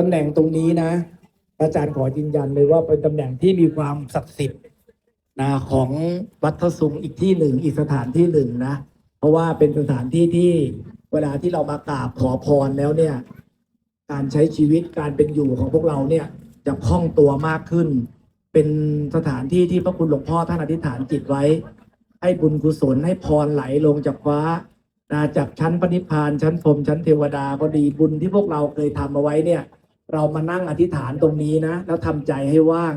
ตำแหน่งตรงนี้นะ อาจารย์ขอยืนยันเลยว่าเป็นตำแหน่งที่มีความศักดิ์สิทธิ์นะของวัดทสุงอีกที่หนึ่งอีกสถานที่หนึ่งนะ เพราะว่าเป็นสถานที่ที่เวลาที่เรามากราบขอพรแล้วเนี่ย การใช้ชีวิตการเป็นอยู่ของพวกเราเนี่ยจะคล่องตัวมากขึ้น เป็นสถานที่ที่พระคุณหลวงพ่อท่านอธิษฐานจิตไว้ ให้บุญกุศลให้พรไหลลงจากฟ้านะจากชั้นปณิพานชั้นพรมชั้นเทวดาก็ดีบุญที่พวกเราเคยทำเอาไว้เนี่ย เรามานั่งอธิษฐานตรงนี้นะแล้วทำใจให้ว่าง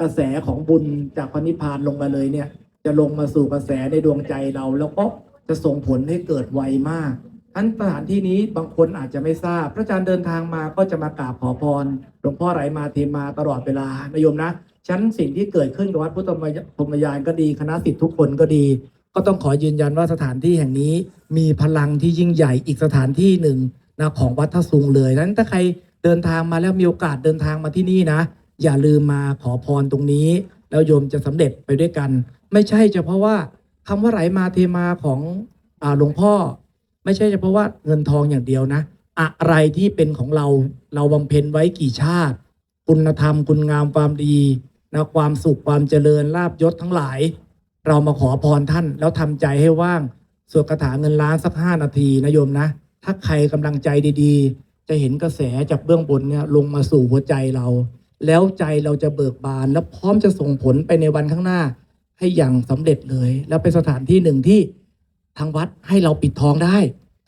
กระแสของบุญจากพระนิพพานลงมาเลยเนี่ย จะลงมาสู่กระแสในดวงใจเรา แล้วก็จะส่งผลให้เกิดไวมากทั้นสถานที่นี้บางคนอาจจะไม่ทราบ พระอาจารย์เดินทางมาก็จะมากราบขอพรหลวงพ่อไหลมาเทมาตลอดเวลานโยมนะฉันสิ่งที่เกิดขึ้นกับวัดพุทธพรมยานก็ดีคณะสิทธิทุกคนก็ดี ก็ต้องขอยืนยันว่าสถานที่แห่งนี้ มีพลังที่ยิ่งใหญ่อีกสถานที่หนึ่งนะของวัดทสุงเลยนั้นถ้าใคร เดินทางมาแล้วมีโอกาสเดินทางมาที่นี่นะ อย่าลืมมาขอพรตรงนี้ แล้วโยมจะสำเร็จไปด้วยกัน ไม่ใช่เฉพาะว่าคำว่าไหลมาเทมาของหลวงพ่อ ไม่ใช่เฉพาะว่าเงินทองอย่างเดียวนะ อะไรที่เป็นของเราเราบำเพ็ญไว้กี่ชาติ คุณธรรมคุณงามความดีนะความสุขความเจริญลาบยศทั้งหลาย เรามาขอพรท่านแล้วทำใจให้ว่างสวดคาถาเงินล้านสักห้านาทีนะโยมนะ ถ้าใครกำลังใจดีๆ จะเห็นกระแสจากเบื้องบนเนี่ยลงมาสู่หัวใจเรา แล้วใจเราจะเบิกบาน แล้วพร้อมจะส่งผลไปในวันข้างหน้า ให้อย่างสำเร็จเลย แล้วเป็นสถานที่หนึ่งที่ทางวัดให้เราปิดทองได้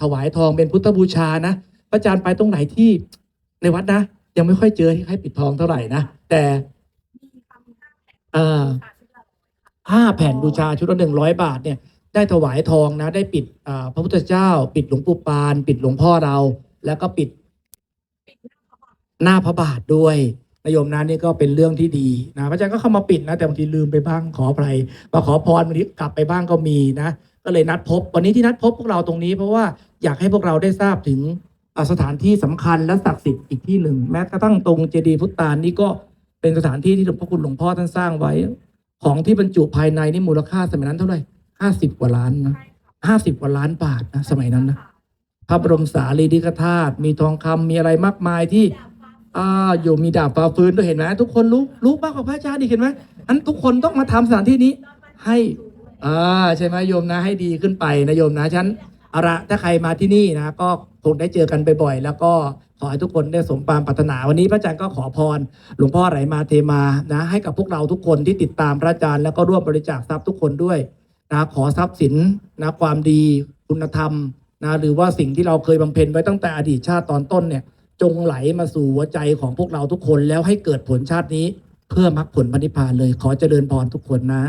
ถวายทองเป็นพุทธบูชานะพระอาจารย์ไปตรงไหนที่ในวัดนะ ยังไม่ค่อยเจอที่ให้ปิดทองเท่าไหร่นะแต่อ่อห้าแผ่นบูชาชุดละหนึ่งร้อยบาทเนี่ยได้ถวายทองนะ ได้ปิดพระพุทธเจ้า ปิดหลวงปู่ปาน ปิดหลวงพ่อเรา แล้วก็ปิด หน้าพระบาทด้วยนายโยมนั้นนี่ก็เป็นเรื่องที่ดีนะพระอาจารย์ก็เข้ามาปิดนะแต่บางทีลืมไปบ้างขออภัยมาขอพรบางทีกลับไปบ้างก็มีนะ ก็เลยนัดพบ วันนี้ที่นัดพบพวกเราตรงนี้เพราะว่าอยากให้พวกเราได้ทราบถึงสถานที่สำคัญและศักดิ์สิทธิ์อีกที่หนึ่ง แม้กระทั่งตรงเจดีย์พุทธตานนี่ก็เป็นสถานที่ที่หลวงพ่อคุณหลวงพ่อท่านสร้างไว้ ของที่บรรจุภายในนี่มูลค่าสมัยนั้นเท่าไหร่ห้าสิบกว่าล้านนะห้าสิบกว่าล้านบาทนะสมัยนั้นนะพระบรมสารีริกธาตุมีทองคำมีอะไรมากมายที่ อ่าอยู่มีดาบฟ้าฟื้นด้วยเห็นไหมทุกคนรู้รู้มากกว่าพระอาจารย์อีกเห็นไหมอันทุกคนต้องมาทำสถานที่นี้ ให้อ่าใช่ไหมโยมนะให้ดีขึ้นไปนะโยมนะฉันอาละถ้าใครมาที่นี่นะก็คงได้เจอกันบ่อยๆแล้วก็ขอให้ทุกคนได้สมความปรารถนาวันนี้พระอาจารย์ก็ขอพร หลวงพ่อไหลมาเทมานะ ให้กับพวกเราทุกคนที่ติดตามพระอาจารย์ แล้วก็ร่วมบริจาคทรัพย์ทุกคนด้วยนะขอทรัพย์สินนะความดีคุณธรรมนะหรือว่าสิ่งที่เราเคยบำเพ็ญไว้ตั้งแต่อดีตชาติตอนต้นเนี่ย จงไหลมาสู่หัวใจของพวกเราทุกคนแล้วให้เกิดผลชาตินี้ เพื่อมรรคผลพันิพพานเลย ขอเจริญพรทุกคนนะ